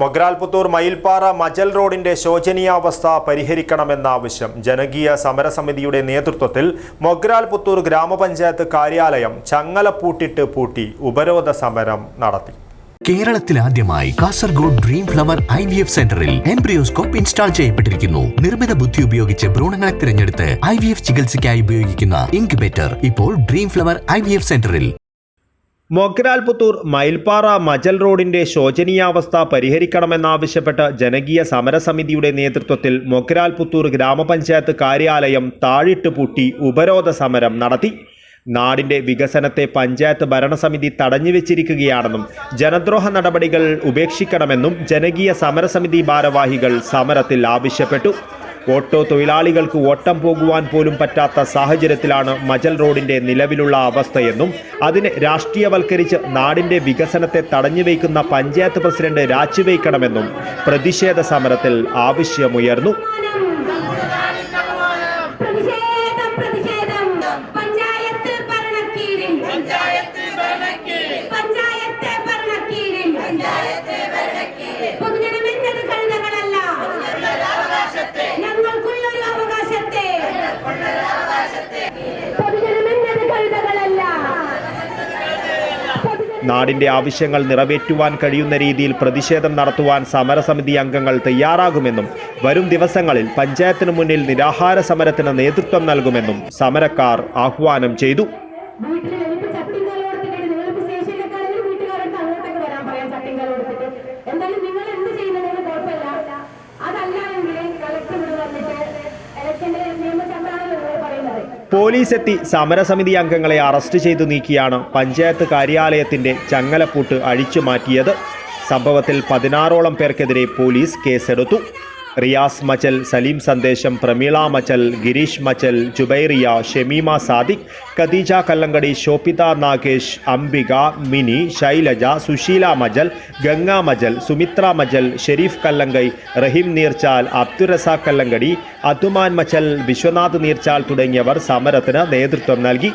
മൊഗ്രാൽപുത്തൂർ മയിൽപ്പാറ മജൽ റോഡിന്റെ ശോചനീയാവസ്ഥ പരിഹരിക്കണമെന്ന ആവശ്യം ജനകീയ സമരസമിതിയുടെ നേതൃത്വത്തിൽ മൊഗ്രാൽപുത്തൂർ ഗ്രാമപഞ്ചായത്ത് കാര്യാലയം ചങ്ങലപ്പൂട്ടിട്ട് പൂട്ടി ഉപരോധ സമരം നടത്തി. കേരളത്തിൽ ആദ്യമായി Kasaragod dream flower I V F സെന്ററിൽ എംബ്രിയോസ്കോപ്പ് ഇൻസ്റ്റാൾ ചെയ്യപ്പെട്ടിരിക്കുന്നു. നിർമ്മിത ബുദ്ധി ഉപയോഗിച്ച് ഭ്രൂണങ്ങളെ തിരഞ്ഞെടുത്ത് ഐ വി എഫ് ചികിത്സയ്ക്കായി ഉപയോഗിക്കുന്ന ഇൻക്യുബേറ്റർ ഇപ്പോൾ dream flower I V F സെന്ററിൽ മൊഗ്രാൽപുത്തൂർ മയിൽപ്പാറ മജൽ റോഡിന്റെ ശോചനീയാവസ്ഥ പരിഹരിക്കണമെന്നാവശ്യപ്പെട്ട് ജനകീയ സമരസമിതിയുടെ നേതൃത്വത്തിൽ മൊഗ്രാൽപുത്തൂർ ഗ്രാമപഞ്ചായത്ത് കാര്യാലയം താഴിട്ട് പൂട്ടി ഉപരോധ സമരം നടത്തി. നാടിന്റെ വികസനത്തെ പഞ്ചായത്ത് ഭരണസമിതി തടഞ്ഞുവെച്ചിരിക്കുകയാണെന്നും ജനദ്രോഹ നടപടികൾ ഉപേക്ഷിക്കണമെന്നും ജനകീയ സമരസമിതി ഭാരവാഹികൾ സമരത്തിൽ ആവശ്യപ്പെട്ടു. ഓട്ടോ തൊഴിലാളികൾക്ക് ഓട്ടം പോകുവാൻ പോലും പറ്റാത്ത സാഹചര്യത്തിലാണ് മജൽ റോഡിന്റെ നിലവിലുള്ള അവസ്ഥയെന്നും അതിനെ രാഷ്ട്രീയവൽക്കരിച്ച് നാടിന്റെ വികസനത്തെ തടഞ്ഞു വയ്ക്കുന്ന പഞ്ചായത്ത് പ്രസിഡന്റ് രാജിവയ്ക്കണമെന്നും പ്രതിഷേധ സമരത്തിൽ ആവശ്യമുയർന്നു. നാടിന്റെ ആവശ്യങ്ങൾ നിറവേറ്റുവാൻ കഴിയുന്ന രീതിയിൽ പ്രതിഷേധം നടത്തുവാൻ സമരസമിതി അംഗങ്ങൾ തയ്യാറാകുമെന്നും വരും ദിവസങ്ങളിൽ പഞ്ചായത്തിന് മുന്നിൽ നിരാഹാര സമരത്തിന് നേതൃത്വം നൽകുമെന്നും സമരക്കാർ ആഹ്വാനം ചെയ്തു. പോലീസ് എത്തി സമരസമിതി അംഗങ്ങളെ അറസ്റ്റ് ചെയ്തു നീക്കിയാണ് പഞ്ചായത്ത് കാര്യാലയത്തിന്റെ ചങ്ങലപ്പൂട്ട് അഴിച്ചു മാറ്റിയത്. സംഭവത്തിൽ പതിനാറോളം പേർക്കെതിരെ പോലീസ് കേസെടുത്തു. റിയാസ് മച്ചൽ സലീം സന്ദേശം പ്രമീള മച്ചൽ ഗിരീഷ് മച്ചൽ ജുബൈറിയ ഷെമീമ സാദിഖ് ഖദീജ കല്ലങ്കടി ശോഭിത നാഗേഷ് അംബിക മിനി ശൈലജ സുശീല മജൽ ഗംഗ മജൽ സുമിത്ര മജൽ ഷെരീഫ് കല്ലങ്കൈ റഹീം നീർച്ചാൽ അബ്ദുറസാഖ് കല്ലങ്കടി അതുമാൻ മച്ചൽ വിശ്വനാഥ് നീർച്ചാൽ തുടങ്ങിയവർ സമരത്തിന് നേതൃത്വം നൽകി.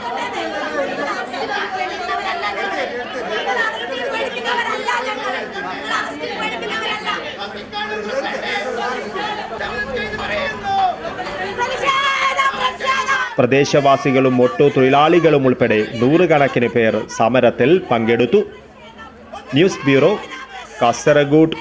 പ്രദേശവാസികളും ഒട്ടു തൊഴിലാളികളും ഉൾപ്പെടെ നൂറുകണക്കിന് പേർ സമരത്തിൽ പങ്കെടുത്തു. News bureau Kasaragod.